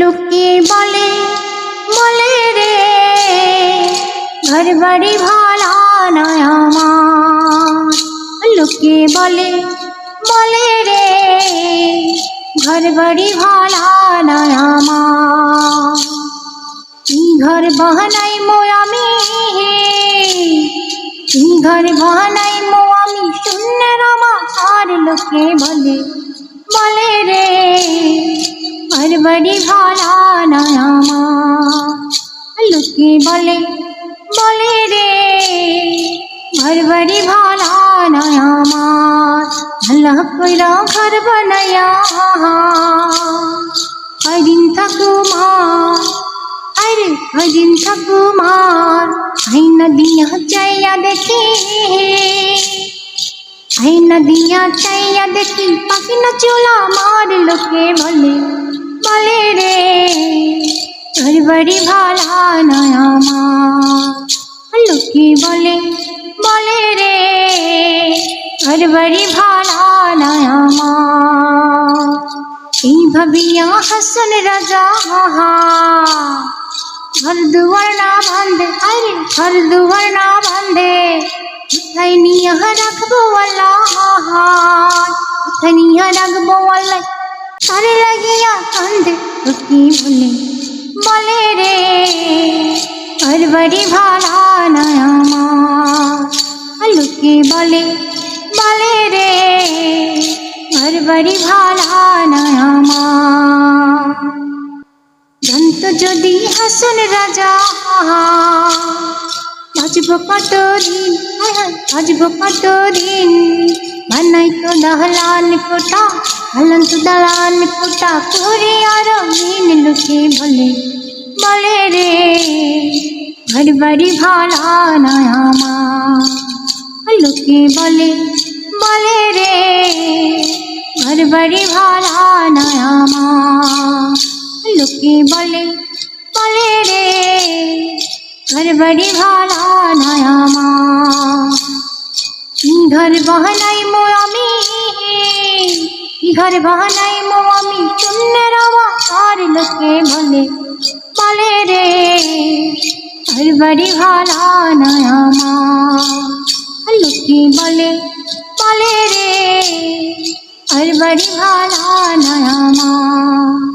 লোকে বলে বলে রে ঘর বাড়ি ভালা নয় আমার লোকে বলে বলে রে ঘর বাড়ি ভালা নয় আমার এই ঘর বহানাই মো আমি এই ঘর বহানাই মো আমি শূন্যের আমার আর লোকে বলে বলে রে ঘর বাড়ি ভালা আমার লোকে বলে বলে রে ঘর বাড়ি ভালা নয় আমার কইরা ঘর বানায়া কদিন থাকুমার আরে কদিন থাকুমার আই নদিয়া চাইয়া দেখি আই নদিয়া চাইয়া দেখি পাখি না চোলা মার লোকে বলে বলে রে, তোর বাড়ি ভালা নয় আমার। লোকে বলে বলে রে, তোর বাড়ি ভালা নয় আমার। এই ভাবিয়া হাসন রাজা ঘর দুয়ার না বান্ধে আরে ঘর দুয়ার না বান্ধে কোথায় নিয়ে রাখব আল্লাহ কোথায় নিয়ে রাখব আল্লাহ তারে লাগিয়া কান্দে তো কি বলে বলে রে ঘর বাড়ি ভালা নয় আমার লোকে বলে বলে রে ঘর বাড়ি ভালা নয় আমার জানত যদি হাসন রাজা বাজব কত দিন হায় হায়, বাজব কত দিন বানাই তো দহলান কোটা হালান তো দালান কোটা করে আর মিন লুকে বলে বলে রে, ঘর বাড়ি ভালা নয় আমার। লোকে বলে বলে রে, ঘর বাড়ি ভালা নয় আমার। লোকে বলে বলে রে, ঘর বাড়ি ভালা নয় আমার। ঘর বহানাই মো আমি ঘর বহানাই মো আমি শূন্যের আবার লোকে বলে বলে রে ঘর বাড়ি ভালা নয় আমার লোকে বলে বলে রে ঘর বাড়ি ভালা নয় আমার